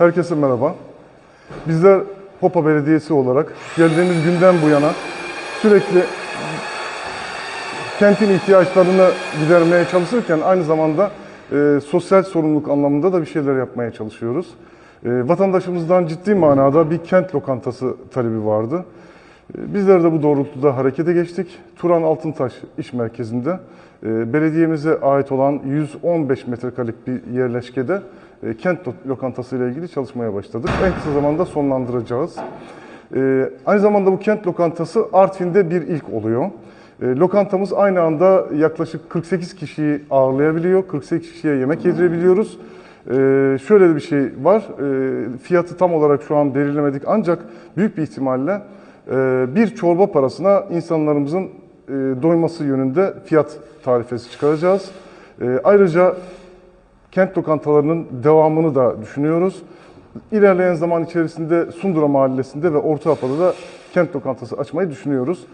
Herkese merhaba. Bizler Hopa Belediyesi olarak geldiğimiz günden bu yana sürekli kentin ihtiyaçlarını gidermeye çalışırken aynı zamanda e, sosyal sorumluluk anlamında da bir şeyler yapmaya çalışıyoruz. E, vatandaşımızdan ciddi manada bir kent lokantası talebi vardı. Bizler de bu doğrultuda harekete geçtik. Turan Altıntaş İş Merkezi'nde e, belediyemize ait olan 115 metrekarelik bir yerleşkede e, kent lo- lokantası ile ilgili çalışmaya başladık. En kısa zamanda sonlandıracağız. E, aynı zamanda bu kent lokantası Artvin'de bir ilk oluyor. Lokantamız aynı anda yaklaşık 48 kişiyi ağırlayabiliyor. 48 kişiye yemek yedirebiliyoruz. E, Şöyle bir şey var. E, Fiyatı tam olarak şu an belirlemedik ancak büyük bir ihtimalle bir çorba parasına insanlarımızın e, doyması yönünde fiyat tarifesi çıkaracağız. E, Ayrıca kent lokantalarının devamını da düşünüyoruz. İlerleyen zaman içerisinde Sundura Mahallesi'nde ve Orta Apa'da da kent lokantası açmayı düşünüyoruz.